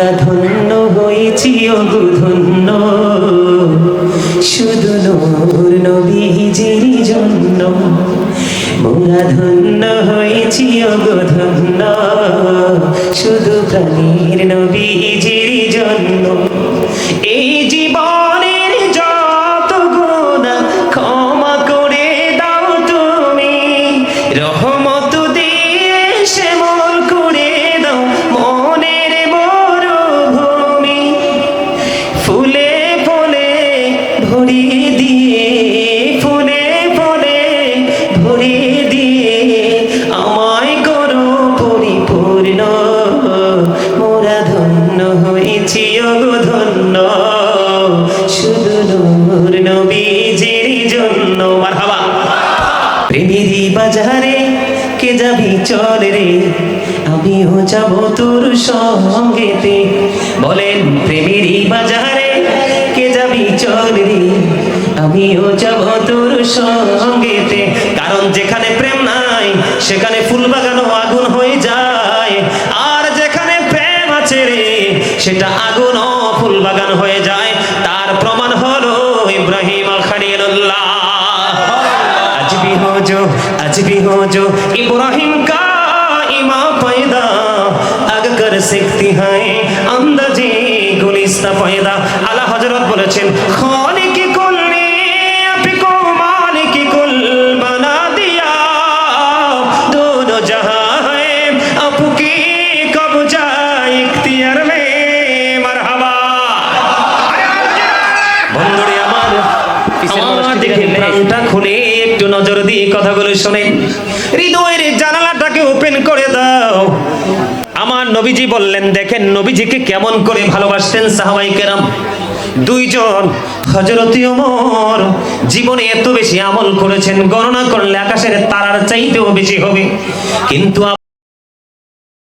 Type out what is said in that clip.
মোরা ধন্য হয়েছি অগু ধন্য। শুধু নূর নবীজির জন্য। মোরা ধন্য হয়েছি অগু ধন্য। শুধু প্রাণীর নবীজির জন্য। এই জীবনের হয়েছি ধন্য। শুধু নূর নবীজির জন্য। মারহাবা। প্রেমেরই বাজারে কে যাবি চল রে? আমিও যাব তোর সঙ্গেতে। বলেন প্রেমেরই বাজারে কে যাবি চল রে? আমিও যাব তোর সঙ্গেতে। কারণ যেখানে প্রেম নাই, সেখানে ফুল বাগানও সেটা আগুন ফুল বাগান হয়ে যায়। তার প্রমাণ হলো ইব্রাহিম আল আজ ভি হো আজ ভি হো ইব্রাহিম কা ইমা পয়দা। আগ শিখতে সিকতি আন্দাজে গুলিস্তা পয়দা। আলা বলেছেন বন্ধুরে আমার প্রাণটা খুলে একটু নজর দিয়ে কথাগুলো শোনেন হৃদয়ের জানালাটাকে ওপেন করে দাও। আমার নবীজি বললেন দেখেন নবীজিকে কেমন করে ভালোবাসতেন সাহাবাই কেরাম। দুইজন হজরতি ওমর জীবনে এত বেশি আমল করেছেন গণনা করলে আকাশের তারার চাইতেও বেশি হবে। কিন্তু